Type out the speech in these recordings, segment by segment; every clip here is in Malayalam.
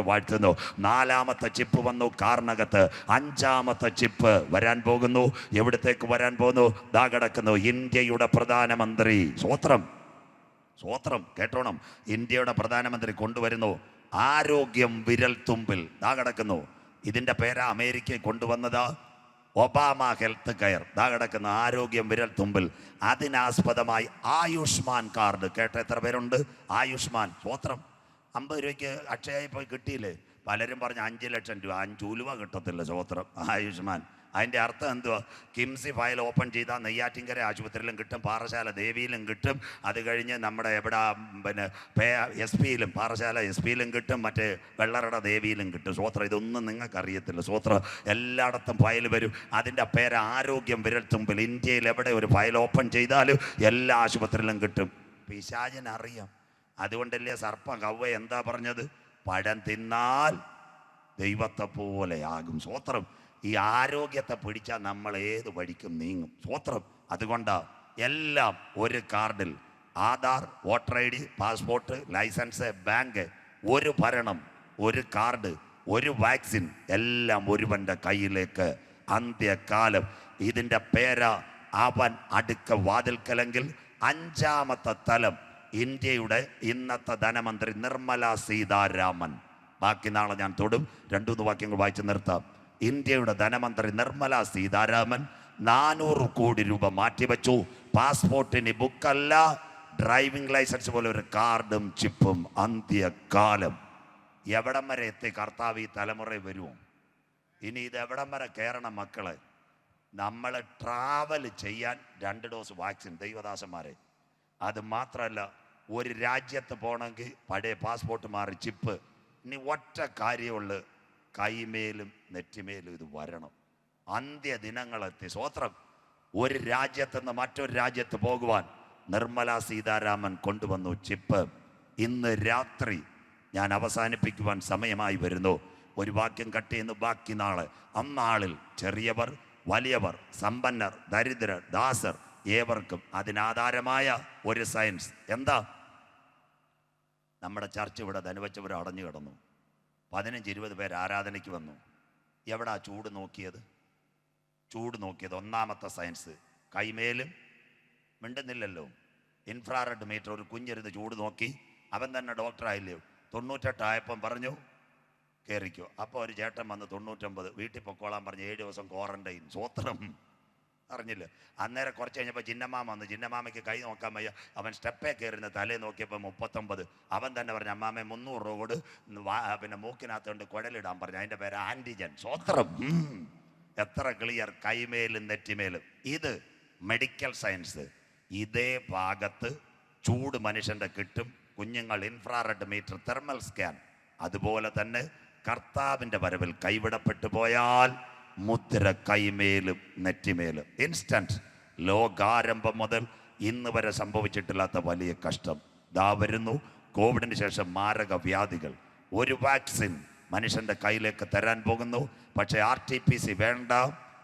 വാഴ്ത്തുന്നു. നാലാമത്തെ ചിപ്പ് വന്നു. കാറിനകത്ത് അഞ്ചാമത്തെ ചിപ്പ് വരാൻ പോകുന്നു. എവിടത്തേക്ക് വരാൻ പോകുന്നു? ദാ കിടക്കുന്നു. ഇന്ത്യയുടെ പ്രധാനമന്ത്രി. സ്വോത്രം. സ്വോത്രം. കേട്ടോണം. ഇന്ത്യയുടെ പ്രധാനമന്ത്രി കൊണ്ടുവരുന്നു. ആരോഗ്യം വിരൽ തുമ്പിൽ. ദാ കിടക്കുന്നു. ഇതിന്റെ പേരാ അമേരിക്ക കൊണ്ടുവന്നത്. Obama health care. ദാ കിടക്കുന്ന. ആരോഗ്യം വിരൽ തുമ്പിൽ. അതിനാസ്പദമായി ആയുഷ്മാൻ കാർഡ്. കേട്ട എത്ര പേരുണ്ട്? ആയുഷ്മാൻ. സ്വോത്രം. അമ്പത് രൂപയ്ക്ക് അക്ഷയായി പോയി കിട്ടിയില്ലേ? പലരും പറഞ്ഞ അഞ്ച് ലക്ഷം രൂപ അഞ്ച് ഉലുവ കിട്ടത്തില്ല സ്വോത്രം ആയുഷ്മാൻ. അതിന്റെ അർത്ഥം എന്തുവാ? കിംസി ഫയൽ ഓപ്പൺ ചെയ്താൽ നെയ്യാറ്റിങ്കര ആശുപത്രിയിലും കിട്ടും പാറശാല ദേവിയിലും കിട്ടും. അത് കഴിഞ്ഞ് നമ്മുടെ എവിടെ പിന്നെ പേ എസ് പിയിലും പാറശാല എസ് പിയിലും കിട്ടും മറ്റേ വെള്ളറട ദേവിയിലും കിട്ടും. സ്വോത്രം ഇതൊന്നും നിങ്ങൾക്കറിയത്തില്ല. സ്വോത്രം എല്ലായിടത്തും ഫയൽ വരും. അതിന്റെ പേര് ആരോഗ്യം വിരൽ തുമ്പിൽ. ഇന്ത്യയിൽ എവിടെ ഒരു ഫയൽ ഓപ്പൺ ചെയ്താലും എല്ലാ ആശുപത്രിയിലും കിട്ടും. പിശാചിനറിയാം. അതുകൊണ്ടല്ലേ സർപ്പം കവ്വ എന്താ പറഞ്ഞത്? പഴം തിന്നാൽ ദൈവത്തെ പോലെ ആകും. സ്വോത്രം. ഈ ആരോഗ്യത്തെ പിടിച്ചാൽ നമ്മൾ ഏത് വഴിക്കും നീങ്ങും. സ്വോത്രം. അതുകൊണ്ട് എല്ലാം ഒരു കാർഡിൽ. Aadhaar voter I D passport licence bank ഒരു ഭരണം ഒരു കാർഡ് ഒരു വാക്സിൻ എല്ലാം ഒരുവന്റെ കയ്യിലേക്ക്. അന്ത്യകാലം. ഇതിന്റെ പേര അവൻ അടുക്ക വാതിൽക്കലെങ്കിൽ അഞ്ചാമത്തെ തലം. ഇന്ത്യയുടെ ഇന്നത്തെ ധനമന്ത്രി നിർമ്മല സീതാരാമൻ. ബാക്കി നാളെ ഞാൻ തൊടും. രണ്ടു മൂന്ന് വാക്യങ്ങൾ വായിച്ചു നിർത്താം. ഇന്ത്യയുടെ ധനമന്ത്രി നിർമ്മല സീതാരാമൻ നാനൂറ് കോടി രൂപ മാറ്റിവെച്ചു. പാസ്പോർട്ടിന് ബുക്കല്ല ഡ്രൈവിംഗ് ലൈസൻസ് പോലെ ഒരു കാർഡും ചിപ്പും അന്ത്യകാലം. എവിടം വരെ എത്തി കർത്താവ് ഈ തലമുറ വരുമോ ഇനി ഇത് എവിടം വരെ കയറണം മക്കളെ? നമ്മൾ ട്രാവൽ ചെയ്യാൻ രണ്ട് ഡോസ് വാക്സിൻ ദൈവദാസന്മാരെ. അത് മാത്രമല്ല ഒരു രാജ്യത്ത് പോകണമെങ്കിൽ പഴയ പാസ്പോർട്ട് മാറി ചിപ്പ് ഇനി ഒറ്റ കാര്യമുള്ളു കൈമേലും നെറ്റിമേലും ഇത് വരണം. അന്ത്യ അന്ത്യദിനങ്ങളെത്തി സ്വോത്രം. ഒരു രാജ്യത്ത് നിന്ന് മറ്റൊരു രാജ്യത്ത് പോകുവാൻ നിർമ്മല സീതാരാമൻ കൊണ്ടുവന്നു ചിപ്പ് ഇന്ന് രാത്രി ഞാൻ അവസാനിപ്പിക്കുവാൻ സമയമായി വരുന്നു. ഒരു വാക്യം കട്ട് ചെയ്യുന്നു. ബാക്കി നാളെ. അന്നാളിൽ ചെറിയവർ വലിയവർ സമ്പന്നർ ദരിദ്രർ ദാസർ ഏവർക്കും അതിനാധാരമായ ഒരു സയൻസ്. എന്താ? നമ്മുടെ ചർച്ച ഇവിടെ ധനുവച്ചവർ അടഞ്ഞു കിടന്നു. പതിനഞ്ച് ഇരുപത് പേർ ആരാധനയ്ക്ക് വന്നു. എവിടാ ചൂട് നോക്കിയത്? ചൂട് നോക്കിയത് ഒന്നാമത്തെ സയൻസ്. കൈമേലും മിണ്ടുന്നില്ലല്ലോ. ഇൻഫ്രാറെഡ് മീറ്റർ ഒരു കുഞ്ഞിരുന്ന് ചൂട് നോക്കി. അവൻ തന്നെ ഡോക്ടറായില്ലയോ തൊണ്ണൂറ്റെട്ടായപ്പം പറഞ്ഞു കയറിക്കോ അപ്പോൾ ഒരു ചേട്ടൻ വന്ന് തൊണ്ണൂറ്റൊമ്പത് വീട്ടിൽ പൊക്കോളാൻ പറഞ്ഞ് ഏഴ് ദിവസം ക്വാറന്റൈൻ സ്വോത്രം അറിഞ്ഞില്ല. അന്നേരം കുറച്ച് കഴിഞ്ഞപ്പോൾ ചിന്നമാമ വന്നു. ജിന്നമാമയ്ക്ക് കൈ നോക്കാൻ വയ്യ. അവൻ സ്റ്റെപ്പേ കയറുന്ന തലേ നോക്കിയപ്പോൾ മുപ്പത്തൊമ്പത്. അവൻ തന്നെ പറഞ്ഞു അമ്മാമ മുന്നൂറ് രൂപ കൊടു. പിന്നെ മൂക്കിനകത്തോണ്ട് കുഴലിടാൻ പറഞ്ഞു. അതിന്റെ പേര് ആന്റിജൻ സ്വോത്രം. എത്ര ക്ലിയർ കൈമേലും നെറ്റിമേലും. ഇത് മെഡിക്കൽ സയൻസ് ഇതേ ഭാഗത്ത് ചൂട് മനുഷ്യന്റെ കിട്ടും. കുഞ്ഞുങ്ങൾ ഇൻഫ്രാറെഡ് മീറ്റർ തെർമൽ സ്കാൻ അതുപോലെ തന്നെ കർത്താവിന്റെ വരവിൽ കൈവിടപ്പെട്ടു പോയാൽ മുദ്ര കൈമേലും നെറ്റിമേലും. ഇൻസ്റ്റന്റ് ലോകാരംഭം മുതൽ ഇന്ന് വരെ സംഭവിച്ചിട്ടില്ലാത്ത വലിയ കഷ്ടം. ദാ വരുന്നു കോവിഡിന് ശേഷം മാരക വ്യാധികൾ ഒരു വാക്സിൻ മനുഷ്യന്റെ കയ്യിലേക്ക് തരാൻ പോകുന്നു. പക്ഷേ ആർ ടി പി സി വേണ്ട.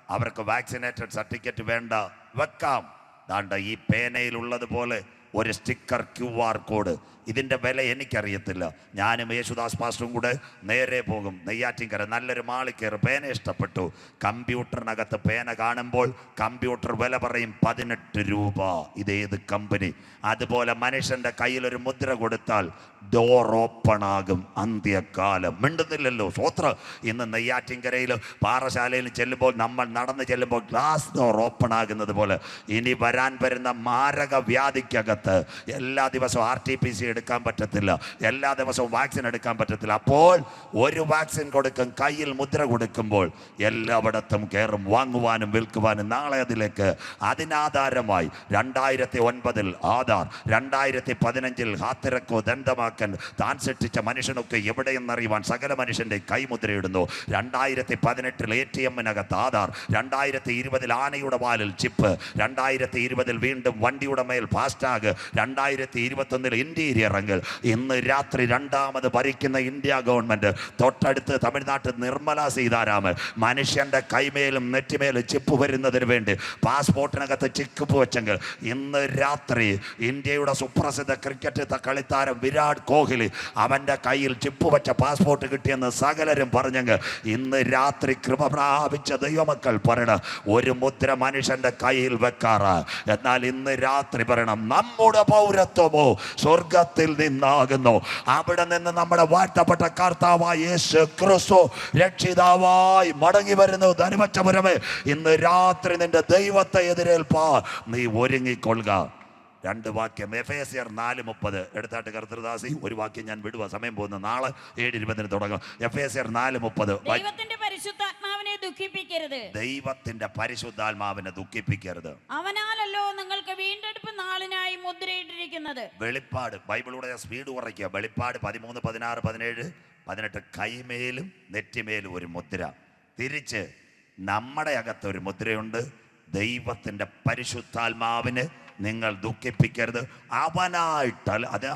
അവർക്ക് വാക്സിനേറ്റഡ് സർട്ടിഫിക്കറ്റ് വേണ്ട. വെക്കാം. ദാണ്ട ഈ പേനയിലുള്ളതുപോലെ ഒരു സ്റ്റിക്കർ ക്യു ആർ കോഡ്. ഇതിന്റെ വില എനിക്കറിയത്തില്ല. ഞാനും യേശുദാസ് പാസ്റ്ററും കൂടെ നേരെ പോകും. നെയ്യാറ്റിൻകര നല്ലൊരു മാളിൽ കയറി പേന ഇഷ്ടപ്പെട്ടു. കമ്പ്യൂട്ടറിനകത്ത് പേന കാണുമ്പോൾ കമ്പ്യൂട്ടർ വില പറയും പതിനെട്ട് രൂപ. ഇതേത് കമ്പനി? അതുപോലെ മനുഷ്യന്റെ കയ്യിലൊരു മുദ്ര കൊടുത്താൽ ഡോർ ഓപ്പൺ ആകും. അന്ത്യകാലം. മിണ്ടുന്നില്ലല്ലോ സ്വോത്ര ഇന്ന് നെയ്യാറ്റിൻകരയിൽ പാറശാലയിൽ ചെല്ലുമ്പോൾ നമ്മൾ നടന്ന് ചെല്ലുമ്പോൾ ഗ്ലാസ് ഡോർ ഓപ്പൺ ആകുന്നത് പോലെ ഇനി വരാൻ വരുന്ന മാരക വ്യാധിക്കകത്ത് എല്ലാ ദിവസവും ആർ ടി പി സി എടുക്കാൻ പറ്റത്തില്ല എല്ലാ ദിവസവും വാക്സിൻ എടുക്കാൻ പറ്റത്തില്ല. അപ്പോൾ ഒരു വാക്സിൻ കൊടുക്കും കയ്യിൽ മുദ്ര കൊടുക്കുമ്പോൾ എല്ലായിടത്തും കയറും വാങ്ങുവാനും വിൽക്കുവാനും നാളെ അതിലേക്ക് അതിനാധാരമായി രണ്ടായിരത്തി ഒൻപതിൽ ആധാർ രണ്ടായിരത്തി പതിനഞ്ചിൽ ഹാത്തിരക്കോ ദന്തമാക്കൻ താൻ സൃഷ്ടിച്ച മനുഷ്യനൊക്കെ എവിടെയെന്നറിയുവാൻ സകല മനുഷ്യന്റെ കൈമുദ്രയിടുന്നു. രണ്ടായിരത്തി പതിനെട്ടിൽ എ ടി എമ്മിനകത്ത് ആധാർ രണ്ടായിരത്തി ഇരുപതിൽ ആനയുടെ വാലിൽ ചിപ്പ് രണ്ടായിരത്തി ഇരുപതിൽ വീണ്ടും വണ്ടിയുടെ മേൽ ഫാസ്ടാഗ് രണ്ടായിരത്തി ഇരുപത്തൊന്നിൽ ഇന്റീരിയർ ഇറങ്ങൽ ഇന്ന് രാത്രി രണ്ടാമത് ഭരിക്കുന്ന ഇന്ത്യ ഗവൺമെന്റ് തൊട്ടടുത്ത് തമിഴ്നാട്ടിൽ നിർമ്മല സീതാരാമൻ മനുഷ്യന്റെ കൈമേലും നെറ്റിമേലും ചിപ്പ് വരുന്നതിന് വേണ്ടി പാസ്പോർട്ടിനകത്ത് ചിക്കുപ്പ് വെച്ചെങ്കിൽ ഇന്ന് രാത്രി ഇന്ത്യയുടെ സുപ്രസിദ്ധ ക്രിക്കറ്റ് കളിത്താരം വിരാട് കോഹ്ലി അവന്റെ കയ്യിൽ ചിപ്പ് വെച്ച പാസ്പോർട്ട് കിട്ടിയെന്ന് സകലരും പറഞ്ഞെങ്കിൽ ഇന്ന് രാത്രി കൃപ പ്രാപിച്ച ദൈവമക്കൾ പറയണം ഒരു മുദ്ര മനുഷ്യന്റെ കയ്യിൽ വെക്കാറ്. എന്നാൽ ഇന്ന് രാത്രി പറയണം നമ്മുടെ പൗരത്വമോ? സ്വർഗത്തിൽ നിന്നാകുന്നു. അവിടെ നിന്ന് നമ്മുടെ വാഴ്ത്തപ്പെട്ട കർത്താവായ ക്രിസ്തു രക്ഷിതാവായി മടങ്ങി വരുന്നു. ധനുവച്ചപുരമേ ഇന്ന് രാത്രി നിന്റെ ദൈവത്തെ എതിരേൽപ്പാ നീ ഒരുങ്ങിക്കൊള്ളുക. രണ്ട് വാക്യം. എഫ് എസ് ആർ നാല് മുപ്പത്. എടുത്താട്ട് കർത്തൃദാസി ഒരു വാക്യം ഞാൻ വിടുക സമയം പോകുന്നു. നാളെ ഏഴ് ഇരുപതിന് തുടങ്ങും. എഫ് എസ് ആർ നാല് മുപ്പത് പരിശുദ്ധാത്മാവിനെ ദുഃഖിപ്പിക്കരുത്. ദൈവത്തിന്റെ പരിശുദ്ധാത്മാവിനെ ദുഃഖിപ്പിക്കരുത്. അവനാലല്ലോ നിങ്ങൾക്ക് വീണ്ടെടുപ്പ് നാളിനായി മുദ്രയിട്ടിരിക്കുന്നത്. വെളിപ്പാട്. ബൈബിളുടെ സ്പീഡ് കുറയ്ക്കുക. വെളിപ്പാട് പതിമൂന്ന് പതിനാറ് പതിനേഴ് പതിനെട്ട്. കൈമേലും നെറ്റിമേലും ഒരു മുദ്ര. തിരിച്ച് നമ്മുടെ അകത്ത് ഒരു മുദ്രയുണ്ട്. ദൈവത്തിന്റെ പരിശുദ്ധാത്മാവിന് നിങ്ങൾ ദുഃഖിപ്പിക്കരുത്. അവനായിട്ടല്ല അത്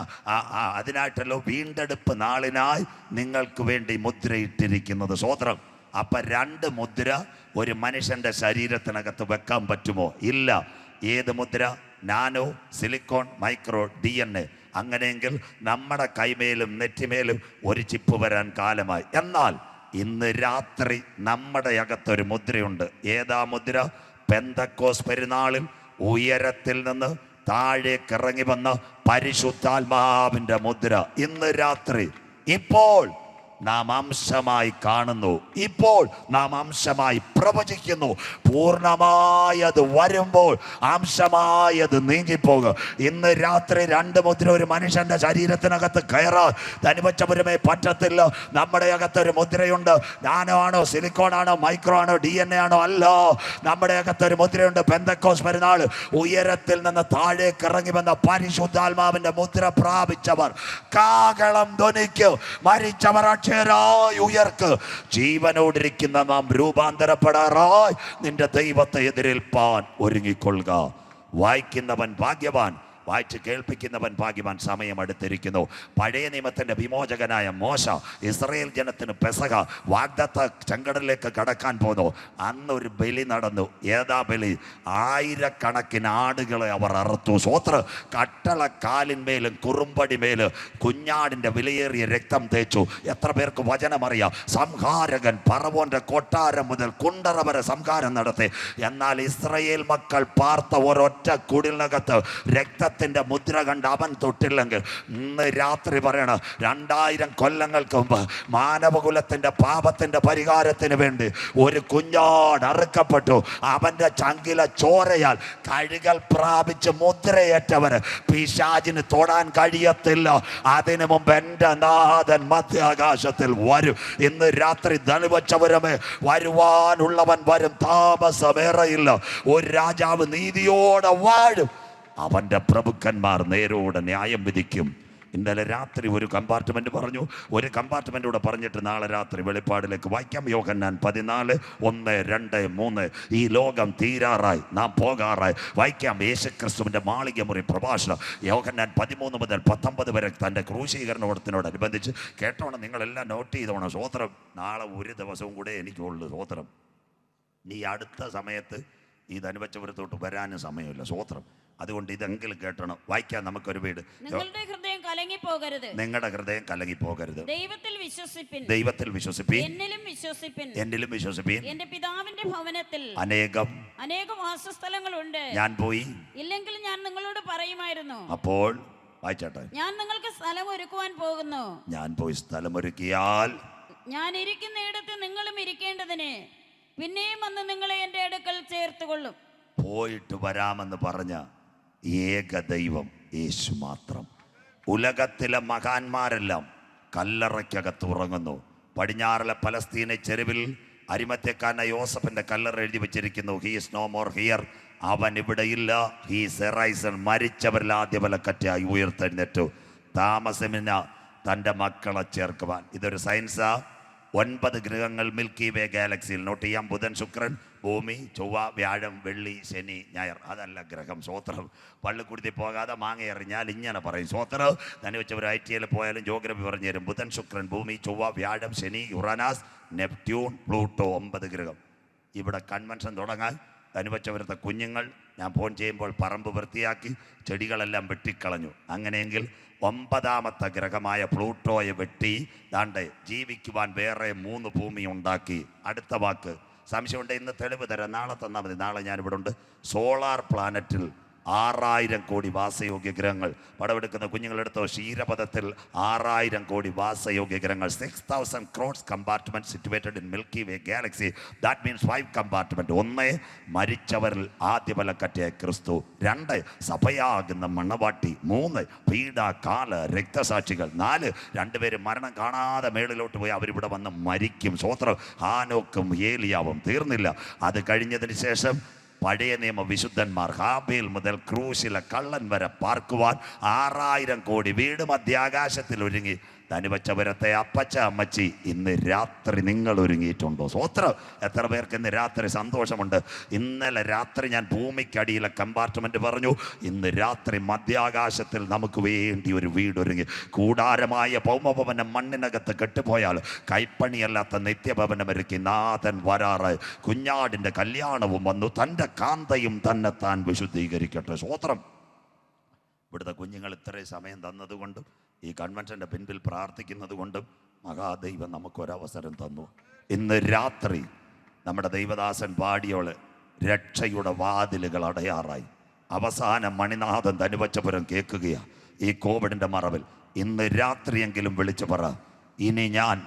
അതിനായിട്ടല്ലോ വീണ്ടെടുപ്പ് നാളിനായി നിങ്ങൾക്ക് വേണ്ടി മുദ്രയിട്ടിരിക്കുന്നത്. സ്വോത്രം അപ്പൊ രണ്ട് മുദ്ര ഒരു മനുഷ്യന്റെ ശരീരത്തിനകത്ത് വെക്കാൻ പറ്റുമോ? ഇല്ല. ഏത് മുദ്ര? Nano silicon micro D N A. അങ്ങനെയെങ്കിൽ നമ്മുടെ കൈമേലും നെറ്റിമേലും ഒരു ചിപ്പ് വരാൻ കാലമായി. എന്നാൽ ഇന്ന് രാത്രി നമ്മുടെ അകത്തൊരു മുദ്രയുണ്ട്. ഏതാ മുദ്ര? പെന്തക്കോസ് പെരുന്നാളിൽ ഉയരത്തിൽ നിന്ന് താഴേക്ക് ഇറങ്ങി വന്ന പരിശുദ്ധാത്മാവിന്റെ മുദ്ര ഇന്ന് രാത്രി ഇപ്പോൾ നാം അംശമായി കാണുന്നു. ഇപ്പോൾ നാം അംശമായി പ്രവചിക്കുന്നു. പൂർണമായത് വരുമ്പോൾ അംശമായത് നീങ്ങിപ്പോകും. ഇന്ന് രാത്രി രണ്ട് മുദ്ര ഒരു മനുഷ്യന്റെ ശരീരത്തിനകത്ത് കയറാൻ തനിവച്ചപുരമേ പറ്റത്തില്ല. നമ്മുടെ അകത്ത് ഒരു മുദ്രയുണ്ട്. നാനോ ആണോ സിലിക്കോൺ ആണോ മൈക്രോ ആണോ ഡി എൻ എ ആണോ അല്ല. നമ്മുടെ അകത്ത് ഒരു മുദ്രയുണ്ട്. പെന്തക്കോസ് പെരുന്നാൾ. ഉയരത്തിൽ നിന്ന് താഴേക്ക് ഇറങ്ങി വന്ന പരിശുദ്ധാത്മാവിന്റെ മുദ്ര പ്രാപിച്ചവർ കാകളം ധ്വനിക്ക്. മരിച്ചവർ അക്ഷരായി ഉയർക്ക്. ജീവനോടിരിക്കുന്ന നാം രൂപാന്തരപ്പെടാറായി. നിന്റെ ദൈവത്തെ എതിരേൽപ്പാൻ ഒരുങ്ങിക്കൊള്ളുക. വായിക്കുന്നവൻ ഭാഗ്യവാൻ. വായിച്ച് കേൾപ്പിക്കുന്നവൻ ഭാഗ്യവാൻ സമയം അടുത്തിരിക്കുന്നു. പഴയ നിയമത്തിന്റെ വിമോചകനായ മോശ ഇസ്രയേൽ ജനത്തിന് പെസക വാഗ്ദത്ത ചെങ്കടലിലേക്ക് കടക്കാൻ പോന്നു. അന്നൊരു ബലി നടന്നു. ഏതാ ബലി? ആയിരക്കണക്കിന് ആടുകളെ അവർ അറുത്തു. സ്വോത്ര കട്ടള കാലിന്മേലും കുറുമ്പടിമേലും കുഞ്ഞാടിന്റെ വിലയേറിയ രക്തം തേച്ചു. എത്ര പേർക്ക് വചനമറിയാം? സംഹാരകൻ പറവോന്റെ കൊട്ടാരം മുതൽ കുണ്ടറ വരെ സംഹാരം നടത്തി. എന്നാൽ ഇസ്രയേൽ മക്കൾ പാർത്ത ഒരൊറ്റ കുടിലിനകത്ത് രക്തത്തിന്റെ മുദ്ര കണ്ട് അവൻ തൊട്ടില്ലെങ്കിൽ ഇന്ന് രാത്രി പറയണം രണ്ടായിരം കൊല്ലങ്ങൾക്ക് മുമ്പ് മാനവകുലത്തിന്റെ പാപത്തിന്റെ പരിഹാരത്തിന് വേണ്ടി ഒരു കുഞ്ഞാട് അറുക്കപ്പെട്ടു. അവന്റെ ചങ്കില ചോരയാൽ കഴുകൽ പ്രാപിച്ച് മുദ്രയേറ്റവന് പിശാചിന് തൊടാൻ കഴിയത്തില്ല. അതിനു മുമ്പ് എന്റെ നാഥൻ മധ്യാകാശത്തിൽ വരും. ഇന്ന് രാത്രി ധനുവച്ചവരമേ വരുവാനുള്ളവൻ വരും. താമസമേറെയില്ല. ഒരു രാജാവ് നീതിയോടെ വാഴും. അവന്റെ പ്രഭുക്കന്മാർ നേരോടെ ന്യായം വിധിക്കും. ഇന്നലെ രാത്രി ഒരു കമ്പാർട്ട്മെന്റ് പറഞ്ഞു. ഒരു കമ്പാർട്ട്മെന്റ് കൂടെ പറഞ്ഞിട്ട് നാളെ രാത്രി വെളിപ്പാടിലേക്ക് വായിക്കാം. യോഹന്നാൻ പതിനാല് ഒന്ന് രണ്ട് മൂന്ന്. ഈ ലോകം തീരാറായി. നാം പോകാറായി. വായിക്കാം. യേശുക്രിസ്തുവിന്റെ മാളിക മുറി പ്രഭാഷണം. യോഹന്നാൻ പതിമൂന്ന് മുതൽ പത്തൊമ്പത് വരെ തന്റെ ക്രൂശീകരണോടത്തിനോടനുബന്ധിച്ച് കേട്ടോണം. നിങ്ങളെല്ലാം നോട്ട് ചെയ്തോണം. സ്വോത്രം നാളെ ഒരു ദിവസവും കൂടെ എനിക്കുള്ളൂ സ്വോത്രം നീ അടുത്ത സമയത്ത് ഈ ധനുവച്ചപുരത്തോട്ട് വരാനും സമയമില്ല. സ്വോത്രം അതുകൊണ്ട് ഇതെങ്കിലും കേട്ടണം. വായിക്കാൻ നമുക്കൊരു വീട് നിങ്ങളുടെ ഹൃദയം കലങ്ങി പോകരുത്. നിങ്ങളുടെ ഹൃദയം കലങ്ങി പോകരുത്. ദൈവത്തിൽ വിശ്വസിപ്പിൻ. ദൈവത്തിൽ വിശ്വസിപ്പിൻ. എന്നിലും വിശ്വസിപ്പിൻ. എന്നിലും വിശ്വസിപ്പിൻ. എന്റെ പിതാവിന്റെ ഭവനത്തിൽ അനേകം അനേകം വാസസ്ഥലങ്ങളുണ്ട്. ഞാൻ പോയി. ഇല്ലെങ്കിൽ ഞാൻ നിങ്ങളോട് പറയുമായിരുന്നു. അപ്പോൾ വായിച്ചാട്ടെ. ഞാൻ നിങ്ങൾക്ക് സ്ഥലം ഒരുക്കുവാൻ പോകുന്നു. ഞാൻ പോയി സ്ഥലം ഒരുക്കിയാൽ ഞാൻ ഇരിക്കുന്നിടത്ത് നിങ്ങളും ഇരിക്കേണ്ടതിന് പിന്നെയും വന്ന് നിങ്ങളെ എന്റെ അടുക്കൽ ചേർത്തുകൊള്ളും. പോയിട്ട് വരാമെന്ന് പറഞ്ഞ ഏക ദൈവം യേശു മാത്രം. ഉലകത്തിലെ മഹാന്മാരെല്ലാം കല്ലറയ്ക്കകത്ത് ഉറങ്ങുന്നു. പടിഞ്ഞാറിലെ പലസ്തീനെ ചെരുവിൽ അരിമത്യക്കാരന യോസഫിന്റെ കല്ലറ എഴുതി വെച്ചിരിക്കുന്നു. ഹീസ് നോ മോർ ഹിയർ അവൻ ഇവിടെയില്ല ഹീസ് എറൈസൺ മരിച്ചവരിൽ ആദ്യ വിലക്കറ്റായി ഉയർത്തെഴുന്നേറ്റു. താമസമിന തന്റെ മക്കളെ ചേർക്കുവാൻ. ഇതൊരു സയൻസാ. ഒൻപത് ഗ്രഹങ്ങൾ മിൽക്കി വേ ഗാലക്സിയിൽ. നോട്ട് ചെയ്യാം ബുധൻ ശുക്രൻ ഭൂമി ചൊവ്വ വ്യാഴം വെള്ളി ശനി ഞായർ. അതല്ല ഗ്രഹം സ്വോത്രം. പള്ളിക്കുടുത്തി പോകാതെ മാങ്ങ എറിഞ്ഞാൽ ഇങ്ങനെ പറയും സ്വോത്രം തന്നെ വെച്ചവർ ഐ ടി ഐയിൽ പോയാലും ജോഗ്രഫി പറഞ്ഞു തരും. ബുധൻ ശുക്രൻ ഭൂമി ചൊവ്വ വ്യാഴം ശനി യുറാനാസ് നെപ്റ്റ്യൂൺ പ്ലൂട്ടോ ഒമ്പത് ഗ്രഹം. ഇവിടെ കൺവെൻഷൻ തുടങ്ങാൻ തനുവച്ചവരത്തെ കുഞ്ഞുങ്ങൾ ഞാൻ ഫോൺ ചെയ്യുമ്പോൾ പറമ്പ് വൃത്തിയാക്കി ചെടികളെല്ലാം വെട്ടിക്കളഞ്ഞു. അങ്ങനെയെങ്കിൽ ഒമ്പതാമത്തെ ഗ്രഹമായ പ്ലൂട്ടോയെ വെട്ടി ദാണ്ട് ജീവിക്കുവാൻ വേറെ മൂന്ന് ഭൂമി ഉണ്ടാക്കി. അടുത്ത വാക്ക്. സംശയമുണ്ട് ഇന്ന് തെളിവ് തരാം. നാളെ തന്നാൽ മതി. നാളെ ഞാനിവിടെ ഉണ്ട് സോളാർ പ്ലാനറ്റിൽ ആറായിരം കോടി വാസയോഗ്യ ഗ്രഹങ്ങൾ. പടമെടുക്കുന്ന കുഞ്ഞുങ്ങളെടുത്തോ ക്ഷീരപഥത്തിൽ ആറായിരം കോടി വാസയോഗ്യ ഗ്രഹങ്ങൾ. Six thousand crores compartment situated in Milky Way galaxy that means five compartment ഒന്ന് മരിച്ചവരിൽ ആദ്യ ബലക്കറ്റയായ ക്രിസ്തു. രണ്ട് സഭയാകുന്ന മണ്ണവാട്ടി മൂന്ന് പീഡ കാല രക്തസാക്ഷികൾ. നാല് രണ്ടുപേരും മരണം കാണാതെ മേളിലോട്ട് പോയി അവരിവിടെ വന്ന് മരിക്കും. സ്വോത്രം ഹാനോക്കും ഏലിയാവും. തീർന്നില്ല. അത് കഴിഞ്ഞതിന് ശേഷം പഴയ നിയമ വിശുദ്ധന്മാർ ഹാബേൽ മുതൽ ക്രൂശിലെ കള്ളൻ വരെ പാർക്കുവാൻ ആറായിരം കോടി വീട് മധ്യാകാശത്തിൽ ഒരുങ്ങി. തനുവച്ചപുരത്തെ അപ്പച്ച അമ്മച്ചി ഇന്ന് രാത്രി നിങ്ങൾ ഒരുങ്ങിയിട്ടുണ്ടോ? സ്വോത്രം. എത്ര പേർക്ക് ഇന്ന് രാത്രി സന്തോഷമുണ്ട്? ഇന്നലെ രാത്രി ഞാൻ ഭൂമിക്കടിയിലെ കമ്പാർട്ട്മെന്റ് പറഞ്ഞു. ഇന്ന് രാത്രി മധ്യാകാശത്തിൽ നമുക്ക് വേണ്ടി ഒരു വീടൊരുങ്ങി. കൂടാരമായ ഭൗമഭവനം മണ്ണിനകത്ത് കെട്ടുപോയാൽ കൈപ്പണിയല്ലാത്ത നിത്യഭവനം ഒരുക്കി നാഥൻ വരാറ്. കുഞ്ഞാടിന്റെ കല്യാണവും വന്നു. തന്റെ കാന്തയും തന്നെ താൻ വിശുദ്ധീകരിക്കട്ടെ. സ്വോത്രം. ഇവിടുത്തെ കുഞ്ഞുങ്ങൾ ഇത്രയും സമയം തന്നതുകൊണ്ടും ഈ കൺവെൻഷന്റെ പിൻപിൽ പ്രാർത്ഥിക്കുന്നത് കൊണ്ടും മഹാദൈവം നമുക്കൊരവസരം തന്നു. ഇന്ന് രാത്രി നമ്മുടെ ദൈവദാസൻ പാടിയോൾ രക്ഷയുടെ വാതിലുകൾ അടയാറായി. അവസാന മണിനാഥൻ തനുവച്ചപുരം കേൾക്കുകയാണ് ഈ കോവിഡിന്റെ മറവിൽ. ഇന്ന് രാത്രിയെങ്കിലും വിളിച്ചു പറ ഇനി ഞാൻ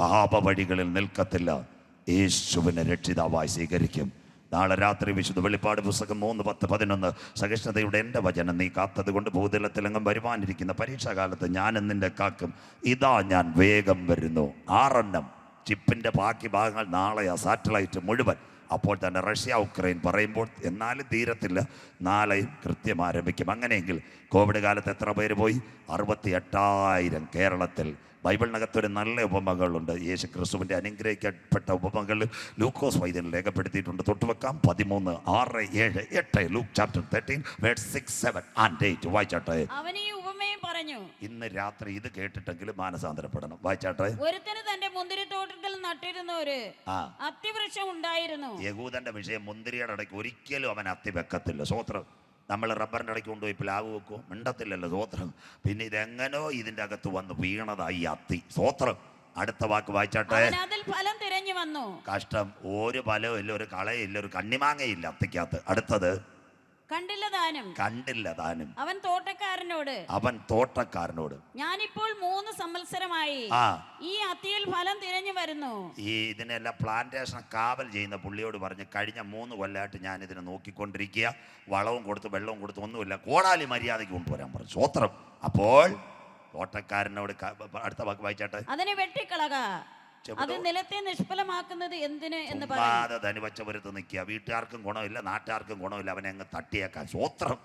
പാപവഴികളിൽ നിൽക്കത്തില്ല. യേശുവിനെ രക്ഷിതാവായി സ്വീകരിക്കും. നാളെ രാത്രി വിശുദ്ധ വെളിപ്പാട് പുസ്തകം മൂന്ന് പത്ത് പതിനൊന്ന്. സഹിഷ്ണുതയുടെ എന്റെ വചനം നീ കാത്തത് കൊണ്ട് ഭൂതലത്തിലെങ്ങും വരുവാനിരിക്കുന്ന പരീക്ഷാകാലത്ത് ഞാൻ നിന്റെ കാക്കും. ഇതാ ഞാൻ വേഗം വരുന്നു. ആറെണ്ണം. ചിപ്പിന്റെ ബാക്കി ഭാഗങ്ങൾ നാളെയാ സാറ്റലൈറ്റ് മുഴുവൻ. അപ്പോൾ തന്നെ റഷ്യ ഉക്രൈൻ പറയുമ്പോൾ എന്നാലും തീരത്തില്ല നാളെയും കൃത്യം ആരംഭിക്കും. അങ്ങനെയെങ്കിൽ കോവിഡ് കാലത്ത് എത്ര പേര് പോയി? അറുപത്തി എട്ടായിരം കേരളത്തിൽ ബൈബിളിനകത്തൊരു നല്ല ഉപമകളുണ്ട്. യേശു ക്രിസ്തുവിന്റെ അനുഗ്രഹിക്കപ്പെട്ട ഉപമകൾ ലൂക്കോസ് വൈദ്യൻ രേഖപ്പെടുത്തിയിട്ടുണ്ട്. തൊട്ടുവെക്കാം പതിമൂന്ന് ആറ് ഏഴ് എട്ട്. Luke chapter thirteen six seven and eight വായിച്ചാട്ടെ. പറഞ്ഞു. ഇന്ന് രാത്രി ഇത് കേട്ടിട്ടെങ്കിലും മാനസാന്തരപ്പെടണം. വായിച്ചാട്ടെ? ഒരുത്തന് തന്റെ മുന്തിരിത്തോട്ടത്തിൽ നട്ടിരുന്ന ഒരു അത്തിവൃക്ഷം ഉണ്ടായിരുന്നു. യഹൂദന്റെ വിഷയം മുന്തിരിയുടെ ഇടയ്ക്ക് ഒരിക്കലും അവൻ അത്തി വെക്കത്തില്ല സ്വോത്രം നമ്മൾ റബ്ബറിന്റെ ഇടയ്ക്ക് കൊണ്ടുപോയി പ്ലാവ് വെക്കും മിണ്ടത്തില്ലല്ലോ സ്വോത്രം പിന്നെ ഇതെങ്ങനോ ഇതിന്റെ അകത്ത് വന്ന് വീണതായി അത്തി. സ്വോത്രം അടുത്ത വാക്ക് വായിച്ചാട്ടെ? ഫലം തിരഞ്ഞു വന്നു. കഷ്ടം. ഒരു ഫലവും ഇല്ല ഒരു കളയില്ല ഒരു കണ്ണിമാങ്ങയില്ല അത്തിക്കകത്ത്. അടുത്തത് കണ്ടില്ല താനും. കണ്ടില്ല താനും. അവൻ തോട്ടക്കാരനോട്. അവൻ തോട്ടക്കാരനോട്. ഞാനിപ്പോൾ മൂന്ന് സംവത്സരമായി ഈ അത്തിയിൽ ഫലം തിരഞ്ഞു വരുന്നു. ഈ ഇതിനെല്ലാം പ്ലാന്റേഷൻ കാവൽ ചെയ്യുന്ന പുള്ളിയോട് പറഞ്ഞ് കഴിഞ്ഞ മൂന്ന് കൊല്ലമായിട്ട് ഞാൻ ഇതിനെ നോക്കിക്കൊണ്ടിരിക്കുക. വളവും കൊടുത്ത് വെള്ളവും കൊടുത്ത് ഒന്നുമില്ല. കോടാലി മര്യാദയ്ക്ക് കൊണ്ടുവരാൻ പറഞ്ഞു. സ്വോത്രം അപ്പോൾ തോട്ടക്കാരനോട് അടുത്ത വായിച്ചാട്ടെ? അതിനെ വെട്ടിക്കളക? അത് നിലത്തെ നിഷ്ഫലമാക്കുന്നത് എന്തിന് എന്ന് പറയാതെ ധനുവച്ചപുരത്ത് നിൽക്കുക. വീട്ടുകാർക്കും ഗുണമില്ല നാട്ടുകാർക്കും ഗുണമില്ല. അവനെ അങ്ങ് തട്ടിയേക്കാൻ സ്വോത്രം.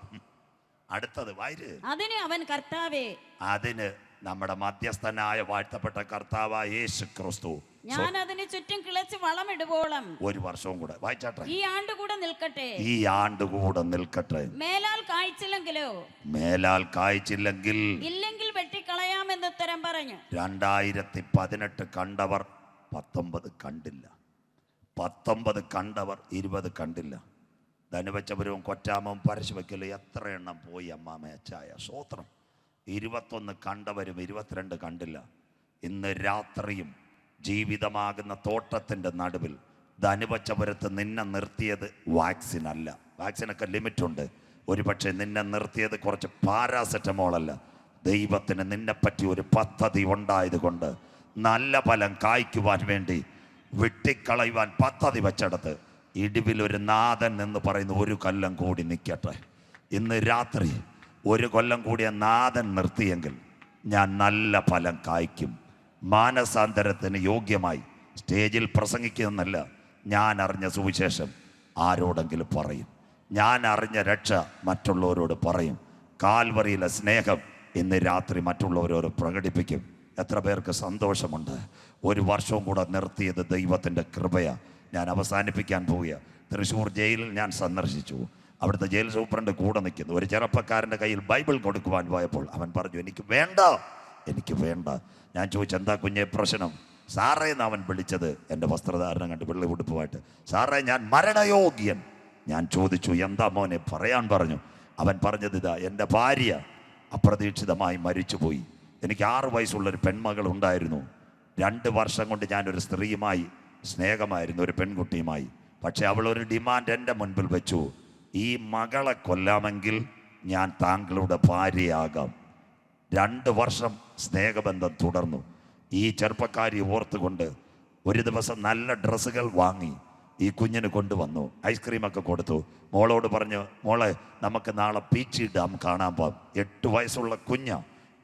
അടുത്തത് വായിര് അതിന് അവൻ കർത്താവേ. അതിന് നമ്മുടെ മധ്യസ്ഥനായ വാഴ്ത്തപ്പെട്ട കർത്താവായ യേശു ക്രിസ്തു ഞാൻ അതിന് ചുറ്റും കിളച്ച് വളമിടുവോളം. ഒരു വർഷവും കൂടെ. വായിച്ചാട്ടെ. ഈ ആണ്ട് കൂടെ നിൽക്കട്ടെ. ഈ ആണ്ട് കൂടെ നിൽക്കട്ടെ. മേലാൽ കായ്ച്ചില്ലെങ്കിലോ മേലാൽ കായ്ച്ചില്ലെങ്കിൽ ഇല്ലെങ്കിൽ ഉത്തരം പറഞ്ഞു. രണ്ടായിരത്തി പതിനെട്ട് കണ്ടവർ പത്തൊമ്പത് കണ്ടില്ല. പത്തൊമ്പത് കണ്ടവർ ഇരുപത് കണ്ടില്ല. ധനുവച്ചപുരവും കൊറ്റാമവും പരശുവയ്ക്കലും എത്ര എണ്ണം പോയി അമ്മാമ അച്ചായ? സ്വോത്രം ഇരുപത്തൊന്ന് കണ്ടവരും ഇരുപത്തിരണ്ട് കണ്ടില്ല. ഇന്ന് രാത്രിയും ജീവിതമാകുന്ന തോട്ടത്തിന്റെ നടുവിൽ ധനുവച്ചപുരത്ത് നിന്നെ നിർത്തിയത് വാക്സിൻ അല്ല. വാക്സിനൊക്കെ ലിമിറ്റുണ്ട്. ഒരുപക്ഷെ നിന്നെ നിർത്തിയത് കുറച്ച് പാരാസെറ്റമോൾ അല്ല. ദൈവത്തിന് നിന്നെപ്പറ്റി ഒരു പദ്ധതി ഉണ്ടായതുകൊണ്ട് നല്ല ഫലം കായ്ക്കുവാൻ വേണ്ടി വെട്ടിക്കളയുവാൻ പദ്ധതി വെച്ചെടുത്ത് ഇടിവിൽ ഒരു നാഥൻ എന്ന് പറയുന്ന ഒരു കൊല്ലം കൂടി നിൽക്കട്ടെ ഇന്ന് രാത്രി ഒരു കൊല്ലം കൂടിയ നാഥൻ നിർത്തിയെങ്കിൽ ഞാൻ നല്ല ഫലം കായ്ക്കും. മാനസാന്തരത്തിന് യോഗ്യമായി സ്റ്റേജിൽ പ്രസംഗിക്കുന്നല്ല ഞാൻ അറിഞ്ഞ സുവിശേഷം ആരോടെങ്കിലും പറയും. ഞാൻ അറിഞ്ഞ രക്ഷ മറ്റുള്ളവരോട് പറയും. കാൽവറിയിലെ സ്നേഹം ഇന്ന് രാത്രി മറ്റുള്ളവരോട് പ്രകടിപ്പിക്കും. എത്ര പേർക്ക് സന്തോഷമുണ്ട്. ഒരു വർഷവും കൂടെ നിർത്തിയത് ദൈവത്തിന്റെ കൃപയാണ് ഞാൻ അവസാനിപ്പിക്കാൻ പോവുക തൃശ്ശൂർ ജയിലിൽ ഞാൻ സന്ദർശിച്ചു. അവിടുത്തെ ജയിൽ സൂപ്രണ്ട് കൂടെ നിൽക്കുന്നു. ഒരു ചെറുപ്പക്കാരന്റെ കയ്യിൽ ബൈബിൾ കൊടുക്കുവാൻ പോയപ്പോൾ അവൻ പറഞ്ഞു എനിക്ക് വേണ്ട എനിക്ക് വേണ്ട. ഞാൻ ചോദിച്ചു എന്താ കുഞ്ഞെ പ്രശ്നം? സാറേ എന്ന് അവൻ വിളിച്ചത്? എന്റെ വസ്ത്രധാരണം കണ്ട് വെള്ളി ഉടുപ്പുമായിട്ട് സാറേ ഞാൻ മരണയോഗ്യൻ. ഞാൻ ചോദിച്ചു എന്താ മോനെ? പറയാൻ പറഞ്ഞു. അവൻ പറഞ്ഞത് ഇതാ എന്റെ ഭാര്യ അപ്രതീക്ഷിതമായി മരിച്ചുപോയി. എനിക്ക് ആറ് വയസ്സുള്ളൊരു പെൺമകൾ ഉണ്ടായിരുന്നു രണ്ട് വർഷം കൊണ്ട് ഞാനൊരു സ്ത്രീയുമായി സ്നേഹമായിരുന്നു ഒരു പെൺകുട്ടിയുമായി. പക്ഷേ അവൾ ഒരു ഡിമാൻഡ് എന്റെ മുൻപിൽ വെച്ചു. ഈ മകളെ കൊല്ലാമെങ്കിൽ ഞാൻ താങ്കളുടെ ഭാര്യയാകാം. രണ്ട് വർഷം സ്നേഹബന്ധം തുടർന്നു. ഈ ചെറുപ്പക്കാരി ഓർത്തുകൊണ്ട് ഒരു ദിവസം നല്ല ഡ്രസ്സുകൾ വാങ്ങി. ഈ കുഞ്ഞിന് കൊണ്ടുവന്നു. ഐസ്ക്രീമൊക്കെ കൊടുത്തു. മോളോട് പറഞ്ഞു മോളെ നമുക്ക് നാളെ പീച്ചി ഡാം കാണാൻ പോകാം എട്ട് വയസ്സുള്ള കുഞ്ഞ.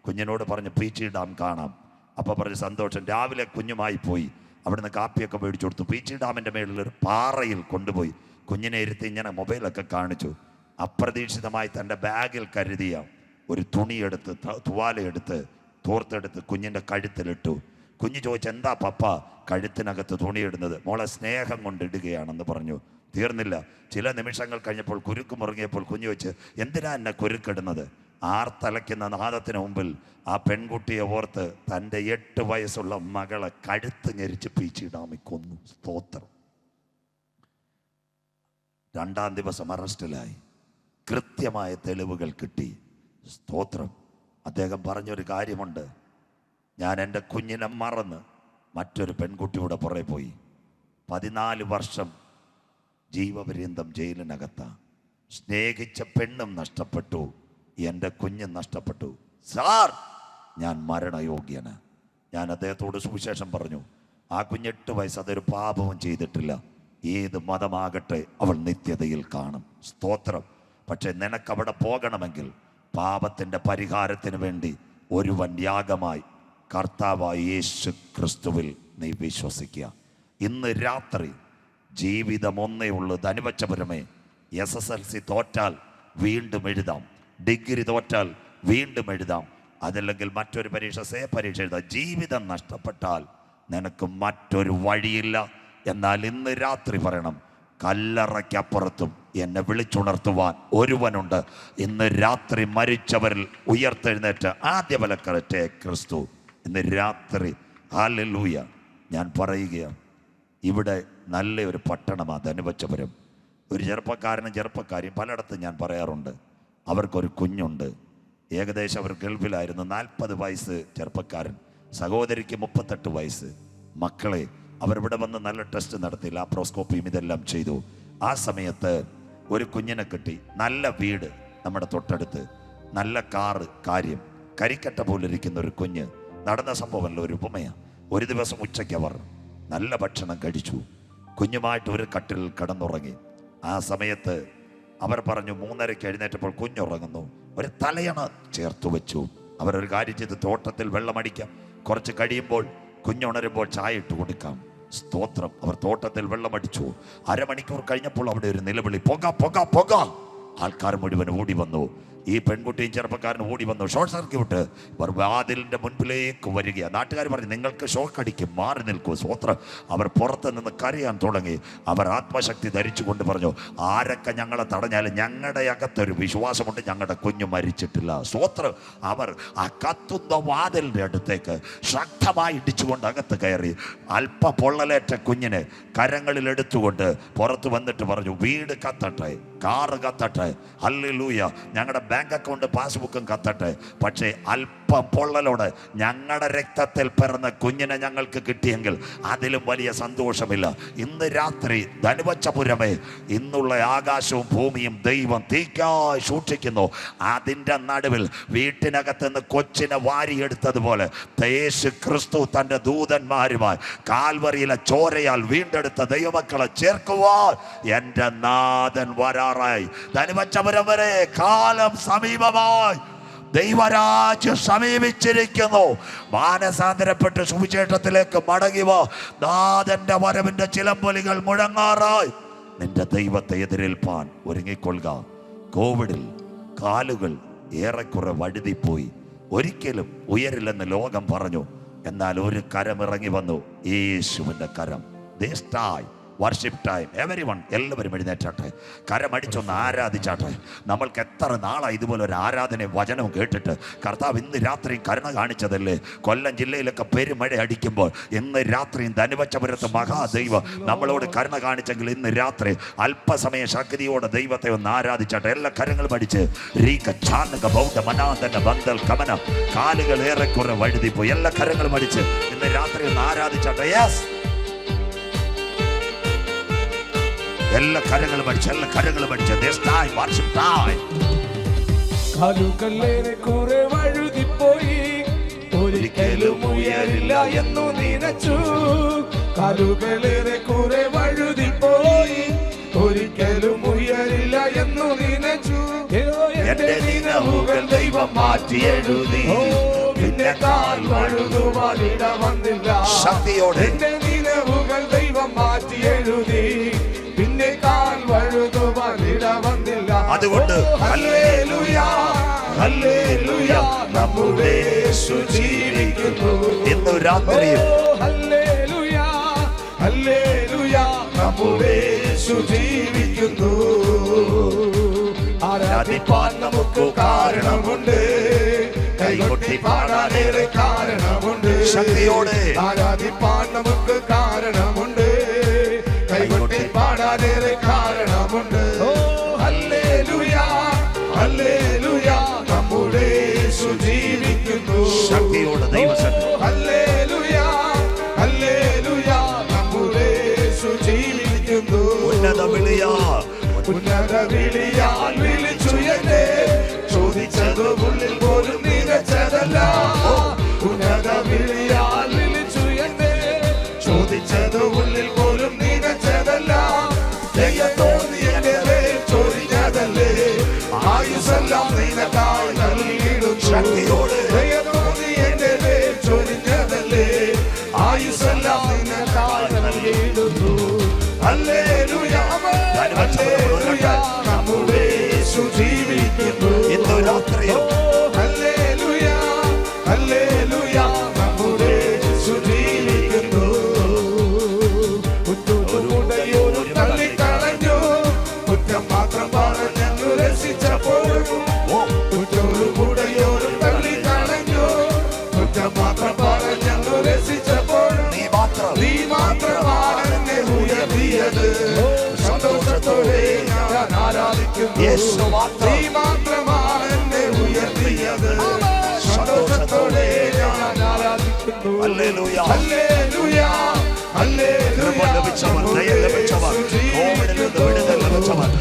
കുഞ്ഞിനോട് പറഞ്ഞു പീച്ചി ഡാം കാണാം. അപ്പോൾ പറഞ്ഞ് സന്തോഷം. രാവിലെ കുഞ്ഞുമായി പോയി. അവിടുന്ന് കാപ്പിയൊക്കെ മേടിച്ചു കൊടുത്തു. പീച്ചി ഡാമിന്റെ മേളിൽ ഒരു പാറയിൽ കൊണ്ടുപോയി. കുഞ്ഞിനെ ഇരുത്തി ഇങ്ങനെ മൊബൈലൊക്കെ കാണിച്ചു. അപ്രതീക്ഷിതമായി തന്റെ ബാഗിൽ കരുതിയ ഒരു തുണിയെടുത്ത് തുവാലയെടുത്ത് തോർത്തെടുത്ത് കുഞ്ഞിന്റെ കഴുത്തിലിട്ടു. കുഞ്ഞ് ചോദിച്ചു എന്താ പപ്പ കഴുത്തിനകത്ത് തുണിയിടുന്നത്? മോളെ സ്നേഹം കൊണ്ട് ഇടുകയാണെന്ന് പറഞ്ഞു. തീർന്നില്ല. ചില നിമിഷങ്ങൾ കഴിഞ്ഞപ്പോൾ കുരുക്ക് മുറുങ്ങിയപ്പോൾ കുഞ്ഞു വെച്ച് എന്തിനാ എന്നെ കുരുക്കിടുന്നത്? ആർത്തലയ്ക്കുന്ന നാദത്തിന് മുമ്പിൽ ആ പെൺകുട്ടിയെ ഓർത്ത് തന്റെ എട്ട് വയസ്സുള്ള മകളെ കഴുത്ത് ഞെരിച്ച് പീച്ചിടാമി കൊന്നു സ്തോത്രം. രണ്ടാം ദിവസം അറസ്റ്റിലായി. കൃത്യമായ തെളിവുകൾ കിട്ടി. സ്തോത്രം. അദ്ദേഹം പറഞ്ഞൊരു കാര്യമുണ്ട്. ഞാൻ എന്റെ കുഞ്ഞിനെ മറന്ന് മറ്റൊരു പെൺകുട്ടിയുടെ പുറകെ പോയി. പതിനാല് വർഷം ജീവപര്യന്തം ജയിലിനകത്ത. സ്നേഹിച്ച പെണ്ണും നഷ്ടപ്പെട്ടു. എന്റെ കുഞ്ഞും നഷ്ടപ്പെട്ടു. സാർ ഞാൻ മരണയോഗ്യന്. ഞാൻ അദ്ദേഹത്തോട് സുവിശേഷം പറഞ്ഞു ആ കുഞ്ഞെട്ട് വയസ്സ് അതൊരു പാപവും ചെയ്തിട്ടില്ല. ഏത് മതമാകട്ടെ അവൾ നിത്യതയിൽ കാണും. സ്തോത്രം. പക്ഷെ നിനക്കവിടെ പോകണമെങ്കിൽ പാപത്തിന്റെ പരിഹാരത്തിന് വേണ്ടി ഒരുവൻ യാഗമായി കർത്താവായ യേശു ക്രിസ്തുവിൽ നീ വിശ്വസിക്കുക. ഇന്ന് രാത്രി ജീവിതം ഒന്നേ ഉള്ളൂ. ധനുവച്ചപുരമേ എസ് എസ് എൽ സി തോറ്റാൽ വീണ്ടും എഴുതാം. ഡിഗ്രി തോറ്റാൽ വീണ്ടും എഴുതാം. അതല്ലെങ്കിൽ മറ്റൊരു പരീക്ഷ സേ പരീക്ഷ എഴുതാം. ജീവിതം നഷ്ടപ്പെട്ടാൽ നിനക്ക് മറ്റൊരു വഴിയില്ല. എന്നാൽ ഇന്ന് രാത്രി പറയണം കല്ലറയ്ക്കപ്പുറത്തും എന്നെ വിളിച്ചുണർത്തുവാൻ ഒരുവനുണ്ട്. ഇന്ന് രാത്രി മരിച്ചവരിൽ ഉയർത്തെഴുന്നേറ്റ് ആദ്യ ബലക്കരറ്റെ ക്രിസ്തു. ഇന്ന് രാത്രി. ഹാലലൂയ ഞാൻ പറയുകയാണ്. ഇവിടെ നല്ല ഒരു പട്ടണമാണ് ധനുവച്ചപുരം ഒരു ചെറുപ്പക്കാരനും ചെറുപ്പക്കാരിയും പലയിടത്തും ഞാൻ പറയാറുണ്ട്. അവർക്കൊരു കുഞ്ഞുണ്ട്. ഏകദേശം അവർ ഗൾഫിലായിരുന്നു. നാൽപ്പത് വയസ്സ് ചെറുപ്പക്കാരൻ. സഹോദരിക്ക് മുപ്പത്തെട്ട് വയസ്സ്. മക്കളെ അവരിവിടെ വന്ന് നല്ല ടെസ്റ്റ് നടത്തി ലാപ്രോസ്കോപ്പിയും ഇതെല്ലാം ചെയ്തു. ആ സമയത്ത് ഒരു കുഞ്ഞിനെ കിട്ടി. നല്ല വീട് നമ്മുടെ തൊട്ടടുത്ത്. നല്ല കാറ് കാര്യം. കരിക്കട്ട പോലിരിക്കുന്ന ഒരു കുഞ്ഞ് നടന്ന സംഭവമല്ല ഒരു ഉപമയാണ് ഒരു ദിവസം ഉച്ചയ്ക്ക് അവർ നല്ല ഭക്ഷണം കഴിച്ചു. കുഞ്ഞുമായിട്ട് ഒരു കട്ടിൽ കിടന്നുറങ്ങി. ആ സമയത്ത് അവർ പറഞ്ഞു മൂന്നരയ്ക്ക് എഴുന്നേറ്റപ്പോൾ കുഞ്ഞുറങ്ങുന്നു. ഒരു തലയണ ചേർത്ത് വെച്ചു. അവരൊരു കാര്യം ചെയ്ത് തോട്ടത്തിൽ വെള്ളമടിക്കാം കുറച്ച് കഴിയുമ്പോൾ കുഞ്ഞുണരുമ്പോൾ ചായ ഇട്ട് കൊടുക്കാം. സ്തോത്രം. അവർ തോട്ടത്തിൽ വെള്ളമടിച്ചു അരമണിക്കൂർ കഴിഞ്ഞപ്പോൾ അവിടെ ഒരു നിലവിളി പൊക പൊക പൊക. ആൾക്കാർ മുഴുവൻ ഓടി വന്നു. ഈ പെൺകുട്ടിയും ചെറുപ്പക്കാരനും ഓടി വന്നു. Short circuit. ഇവർ വാതിലിന്റെ മുൻപിലേക്ക് വരിക നാട്ടുകാർ പറഞ്ഞു നിങ്ങൾക്ക് ഷോക്ക് അടിക്കും മാറി നിൽക്കൂ. സ്വത്രം അവർ പുറത്ത് നിന്ന് കരയാൻ തുടങ്ങി. അവർ ആത്മശക്തി ധരിച്ചുകൊണ്ട് പറഞ്ഞു ആരൊക്കെ ഞങ്ങളെ തടഞ്ഞാലും ഞങ്ങളുടെ അകത്തൊരു വിശ്വാസമുണ്ട്. ഞങ്ങളുടെ കുഞ്ഞു മരിച്ചിട്ടില്ല. സ്വത്രം അവർ ആ കത്തുന്ന വാതിലിന്റെ അടുത്തേക്ക് ശക്തമായി ഇടിച്ചുകൊണ്ട് അകത്ത് കയറി. അല്പ പൊള്ളലേറ്റ കുഞ്ഞിനെ കരങ്ങളിൽ എടുത്തുകൊണ്ട് പുറത്ത് വന്നിട്ട് പറഞ്ഞു വീട് കത്തട്ടെ. കാറ് കത്തട്ടെ. അല്ലിലൂയ ഞങ്ങളുടെ ബാങ്ക് അക്കൗണ്ട് പാസ്ബുക്കും കത്തട്ടെ. പക്ഷേ അല്പം പൊള്ളലോട് ഞങ്ങളുടെ രക്തത്തിൽ പിറന്ന കുഞ്ഞിനെ ഞങ്ങൾക്ക് കിട്ടിയെങ്കിൽ അതിലും വലിയ സന്തോഷമില്ല. ഇന്ന് രാത്രി ധനുവച്ചപുരമേ ഇന്നുള്ള ആകാശവും ഭൂമിയും ദൈവം തീക്കായി സൂക്ഷിക്കുന്നു. അതിന്റെ നടുവിൽ വീട്ടിനകത്ത് നിന്ന് കൊച്ചിനെ വാരിയെടുത്തതുപോലെ യേശു ക്രിസ്തു തന്റെ ദൂതന്മാരുമായി കാൽവറിയിലെ ചോരയാൽ വീണ്ടെടുത്ത ദൈവമക്കളെ ചേർക്കുവാൻ എന്റെ നാഥൻ വരാറായി. ധനുവച്ചപുരം വരെ കാലം സമീപമായി. ദൈവരാജ്യം സമീപിച്ചിരിക്കുന്നു. മാനസാന്തരപ്പെട്ട് സുവിശേഷത്തിലേക്ക് മടങ്ങിവോ നാഥന്റെ വരവിന്റെ ചിലമ്പൊലികൾ മുഴങ്ങാറായി. നിന്റെ ദൈവത്തെ എതിരേൽപ്പാൻ ഒരുങ്ങിക്കൊള്ളുക. കോവിഡിൽ കാലുകൾ ഏറെക്കുറെ വഴുതിപ്പോയി. ഒരിക്കലും ഉയരില്ലെന്ന് ലോകം പറഞ്ഞു. എന്നാൽ ഒരു കരം ഇറങ്ങി വന്നു. യേശുവിന്റെ കരം. ദേശായി വർഷിപ്പ് ടൈം എവരി വൺ എല്ലാവരും എഴുന്നേറ്റാട്ടെ. കരമടിച്ചൊന്ന് ആരാധിച്ചാട്ടെ. നമ്മൾക്ക് എത്ര നാളായി ഇതുപോലെ ഒരു ആരാധനയും വചനവും കേട്ടിട്ട് കർത്താവ് ഇന്ന് രാത്രിയും കരുണ കാണിച്ചതല്ലേ? കൊല്ലം ജില്ലയിലൊക്കെ പെരുമഴ അടിക്കുമ്പോൾ ഇന്ന് രാത്രിയും ധനുവച്ചപുരത്ത് മഹാദൈവം നമ്മളോട് കരുണ കാണിച്ചെങ്കിൽ ഇന്ന് രാത്രി അല്പസമയ ശക്തിയോടെ ദൈവത്തെ ഒന്ന് ആരാധിച്ചാട്ടെ. എല്ലാ കരങ്ങളും അടിച്ച് റീക ചാനക ബൗദ്ധ മനാന്തന ബന്ധൽ കമനം കാലുകൾ ഏറെക്കുറെ വഴുതിപ്പോയി. എല്ലാ കരങ്ങളും അടിച്ച് ഇന്ന് രാത്രി ഒന്ന് ആരാധിച്ചാട്ടെ. യെസ് എല്ലാ കരങ്ങളും അടിച്ച് എല്ലാ കരങ്ങളും അടിച്ച്. വഴുതിപ്പോയി. ഒരിക്കലും ഉയരില്ല എന്നു നിനച്ചു. കാലുകളേറെ കുറെ വഴുതിപ്പോയി. ഒരിക്കലും ഉയരില്ല എന്നു നിനച്ചു. എന്റെ ദിനവുകൾ ദൈവം മാറ്റി എഴുതി. പിന്നെ കാൽ വഴുതുവാനിട വന്നില്ല. ശക്തിയോടെ. എന്റെ നിലവുകൾ ദൈവം മാറ്റി എഴുതി. പിന്നെ കാൽ വഴുതുവാനിട വന്നില്ല. അതുകൊണ്ട് നമ്മുടെ യേശു ജീവിക്കുന്നു. ഇന്ന് രാത്രിയും നമ്മുടെ യേശു ജീവിക്കുന്നു. ആരാധിപ്പാൻ നമുക്ക് കാരണമുണ്ട്. കൈകൊട്ടി പാടാനേറെ കാരണമുണ്ട്. ശക്തിയോടെ. ആരാധിപ്പാൻ നമുക്ക് കാരണമുണ്ട്. പാടാനേറെ കാരണമുണ്ട്. ഓ. ഹല്ലേലൂയ ഹല്ലേലൂയ നമ്മുടെ യേശു ജീവിക്കുന്നു. ശക്തിയോടെ ദൈവസന്നിധി and the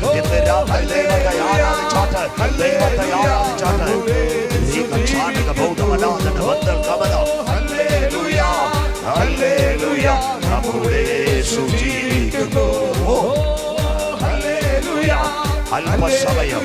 ദൈവത്തെ ആരാധിച്ചാട്ട് ദൈവത്തെ ആരാധിച്ചാട്ട് ഈ കക്ഷാനക ബൗദ്ധമനാഥന ബന്ധൽ കമല ഹല്ലേലൂയ ഹല്ലേലൂയ നമ്മുടെ യേശു ജീവിക്കുന്നു ഓ ഹല്ലേലൂയ അല്പസമയം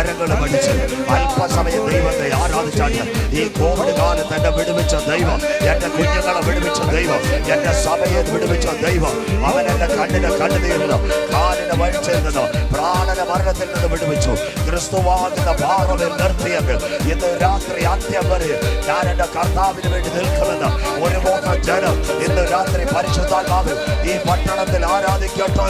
കരങ്ങളും അടിച്ച് അല്പസമയം ദൈവത്തെ ആരാധിച്ചാണ് ഈ കോവിഡ് കാലത്ത് എന്നെ വിടുവിച്ച ദൈവം എന്റെ കുഞ്ഞുങ്ങളെ വിടുവിച്ച ദൈവം എന്റെ സഭയെ വിടുവിച്ച ദൈവം അവൻ എന്റെ കണ്ണിന് കണ്ണുനീരിൽ നിന്ന് കാലിന് വഴിച്ചിൽ നിന്ന് പ്രാണന മരണത്തിൽ നിന്ന് വിടുവിച്ചു. ക്രിസ്തുവാകുന്ന പാറവിൽ നിർത്തിയെങ്കിൽ ഇന്ന് രാത്രി അന്ത്യം വരെ ഞാൻ എന്റെ കർത്താവിന് വേണ്ടി നിൽക്കുമെന്ന് ഒരു മോഹം ജനം ഇന്ന് രാത്രി പരിശുദ്ധാത്മാവിൽ ഈ പട്ടണത്തിൽ ആരാധിക്കട്ടെ?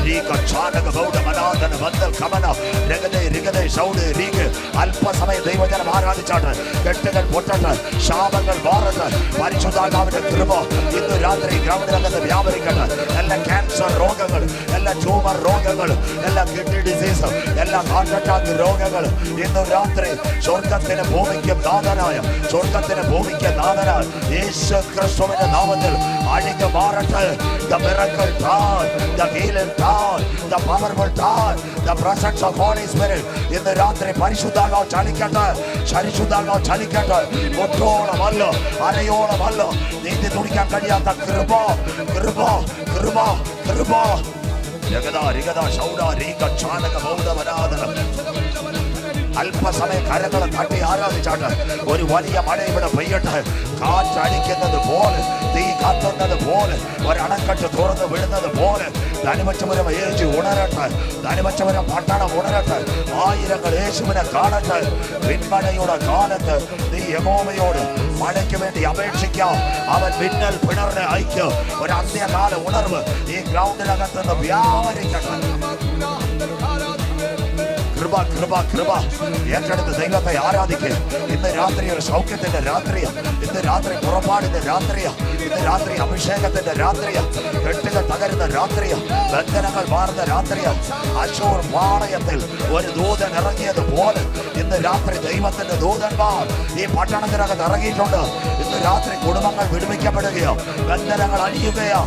രീക ചാനക ബൗഡ മനാഥന ബന്ധൽ കമന രഗതേ രിഗതേ ഷൗഡ് രീഗ് അല്പസമയം ദൈവജനം ആരാധിച്ചാണ്. കെട്ടുകൾ പൊട്ടട്ട് ശാപങ്ങൾ മാറട്ട് പരിശുദ്ധാകാവിന്റെ കൃപ ഇന്ന് രാത്രി ഗ്രൗണ്ടിനകത്ത് വ്യാപരിക്കട്ടെ. എല്ലാ ക്യാൻസർ രോഗങ്ങൾ എല്ലാ ട്യൂമർ രോഗങ്ങൾ എല്ലാ കിഡ്നി ഡിസീസ് എല്ലാ ഹാർട്ട് അറ്റാക്ക് രോഗങ്ങൾ ഇന്ന് രാത്രി സ്വർഗത്തിന് ഭൂമിക്ക് നാഥനായ സ്വർഗത്തിന് ഭൂമിക്ക് നാഥനായ യേശു ക്രിസ്തുവിന്റെ നാമത്തിൽ അഴിഞ്ഞു മാറട്ടെ the miracle God, the healing God, the powerful God, the presence of Holy Spirit ഇന്ന് രാത്രി പരിശുദ്ധാത്മാവ് ചലിക്കട്ടെ പരിശുദ്ധാത്മാവ് ചലിക്കട്ടെ ഒട്ടോളമല്ല അരയോളമല്ല നീന്തി തുടിക്കാൻ കഴിയാത്ത കൃപ കൃപ കൃപ കൃപ രഗത രിഗത ശൗഡ രീക ചാനക ബൗദ്ധ വനാദനം അല്പസമയം കരങ്ങളെ തട്ടി ആരാധിച്ചാട്ട് ഒരു വലിയ മഴ ഇവിടെ പെയ്യട്ടെ. കാറ്റടിക്കുന്നത് പോലെ തീ കത്തുന്നത് പോലെ ഒരണക്കെട്ട് തുറന്ന് വിടുന്നത് പോലെ. ധനുവച്ചപുരം ഏജ് ഉണരട്ടെ ധനുവച്ചപുരം പട്ടണം ഉണരട്ടെ. ആയിരങ്ങൾ യേശുവിനെ കാണട്ടെ. പിന്മഴയുടെ കാലത്ത് നീ യമോമയോട് മഴയ്ക്ക് വേണ്ടി അപേക്ഷിക്കാം. അവൻ മിന്നൽ പിണറിനെ അയക്കും ഒരു അന്ത്യകാല ഉണർവ് ഈ ഗ്രൗണ്ടിനകത്ത് നിന്ന് വ്യാപരിക്കട്ടെ. കൃപ കൃപ കൃപ. ഏറ്റെടുത്ത് ദൈവത്തെ ആരാധിക്കുക ഇന്ന് രാത്രി ഒരു സൗഖ്യത്തിന്റെ രാത്രിയാ. ഇന്ന് രാത്രി പുറപ്പാടിന്റെ രാത്രിയാ. ഇന്ന് രാത്രി അഭിഷേകത്തിന്റെ രാത്രിയാ. കെട്ടുകൾ തകരുന്ന രാത്രിയാ. ബന്ധനങ്ങൾ മാറുന്ന രാത്രിയാ. അശൂർ പാളയത്തിൽ ഒരു ദൂതൻ ഇറങ്ങിയത് പോലെ ഇന്ന് രാത്രി ദൈവത്തിന്റെ ദൂതന്മാർ ഈ പട്ടണത്തിനകത്ത് ഇറങ്ങിയിട്ടുണ്ട്. ഇന്ന് രാത്രി കുടുംബങ്ങൾ വിടുവിക്കപ്പെടുകയോ. ബന്ധനങ്ങൾ അഴിയുകയോ